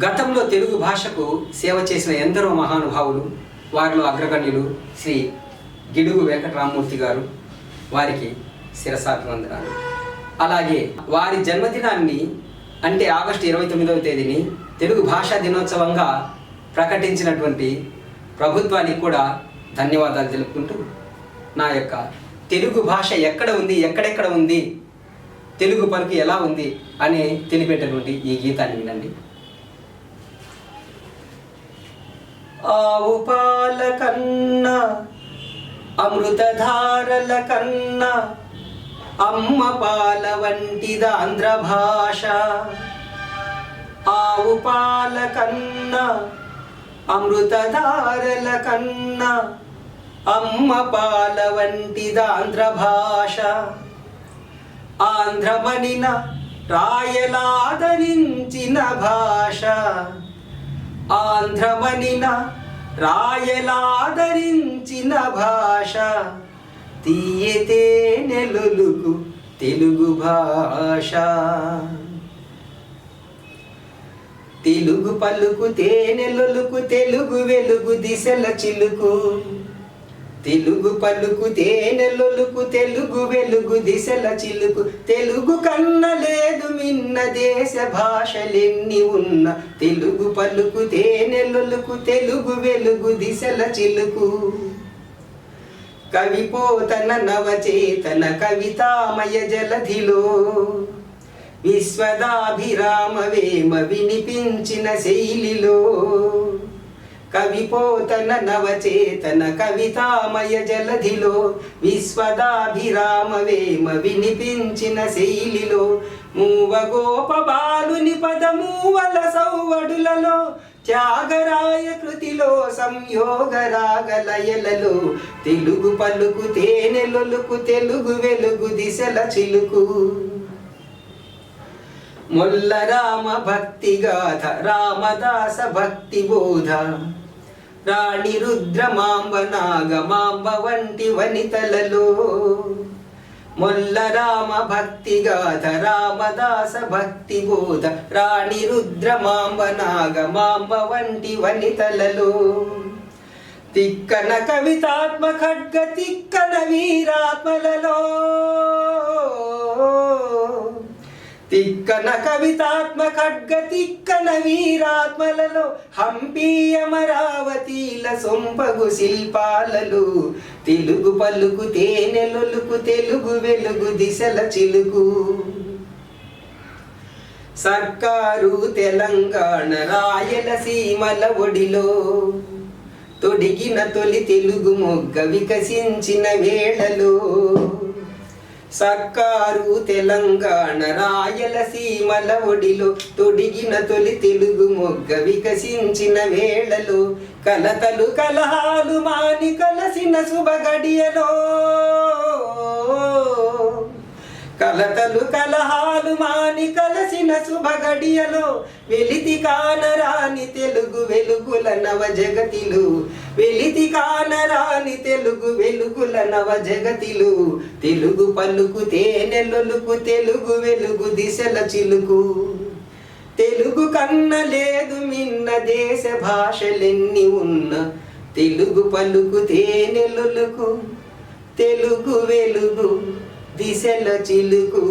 గతంలో తెలుగు భాషకు సేవ చేసిన ఎందరో మహానుభావులు వారిలో అగ్రగణ్యులు శ్రీ గిడుగు వెంకటరామమూర్తి గారు వారికి శిరసాభివందనాలు. అలాగే వారి జన్మదినాన్ని అంటే ఆగస్టు ఇరవై తొమ్మిదవ తేదీని తెలుగు భాషా దినోత్సవంగా ప్రకటించినటువంటి ప్రభుత్వానికి కూడా ధన్యవాదాలు తెలుపుకుంటూ నా యొక్క తెలుగు భాష ఎక్కడ ఉంది ఎక్కడెక్కడ ఉంది తెలుగు పలుకు ఎలా ఉంది అని తెలిపేటటువంటి ఈ గీతాన్ని వినండి. ఆవు పాల కన్నా అమృతధారల కన్నా అమ్మ పాల వంటిదాంధ్ర భాష. ఆవు పాల కన్నా అమృతధారల కన్నా అమ్మ పాల వంటిదాంధ్ర భాష. ఆంధ్రమనిన రాయలాదరించిన భాష. ఆంధ్రమనిన రాయలాదరించిన భాష తీయతే నెలులుకు తెలుగు భాష. తెలుగు పలుకు తేనెలొలుకు తెలుగు వెలుగు దిశల చిలుకు. తెలుగు పలుకు తేనెలొలుకు తెలుగు వెలుగు దిశల చిలుకు. తెలుగు కన్న లేదు మిన్న దేశ భాషలెన్ని ఉన్న. తెలుగు పలుకు తేనెలొలుకు తెలుగు వెలుగు దిశల చిలుకు. కవిపోతన నవచేతన కవితామయ జలధిలో. విశ్వదాభిరామ వేమ వినిపించిన శైలిలో. కవిపోతన నవచేతన కవితామయ జలధిలో విశ్వదాభిరామ వేమ వినిపించిన శైలిలో మూవ గోప బాలుని పదమూవల సౌవడులలో త్యాగరాయ కృతిలో సంయోగ రాగలయలలో తెలుగు పలుకు తేనెలొలుకు తెలుగు వెలుగు దిశల చిలుకు. మొల్ల రామ భక్తి గాథ రామదాస భక్తి బోధ. రాణి రుద్ర మాంబ నాగ మాంబ వంటి వనితలలో. మొల్ల రామ భక్తి గాథ రామదాస భక్తి బోధ రాణి రుద్ర మాంబ నాగ మాంబ వంటి వనితలలో. తిక్కన కవితాత్మ ఖడ్గ తిక్కన వీరాత్మలలో. తిక్కన కవితాత్మ ఖడ్గ తిక్కన వీరాత్మలలో హంపి అమరావతిల సొంపగు శిల్పాలలు తెలుగు పలుకు తేనెలొలుకు తెలుగు వెలుగు దిశల చిలుకు. సర్కారు తెలంగాణ రాయలసీమల ఒడిలో తొడిగిన తొలి తెలుగు మొగ్గ వికసించిన వేళలో సర్కారు తెలంగాణ రాయలసీమల ఒడిలో తొడిగిన తొలి తెలుగు మొగ్గ వికసించిన వేళలో కలతలు కలహాలు మాని కలసిన శుభగడియలో కలతలు కలహాలు మాని కలసిన శుభగడియలో వెలితి కానరాని తెలుగు వెలుగుల నవ జగతిలు వెలితి కానరాని తెలుగు వెలుగుల నవ జగతిలు తెలుగు పలుకు తేనెలొలుకు తెలుగు వెలుగు దిశల చిలుకు. తెలుగు కన్న లేదు మిన్న దేశ భాషలెన్ని ఉన్న తెలుగు పలుకు తేనెలొలుకు తెలుగు వెలుగు దిశల చిలుకు.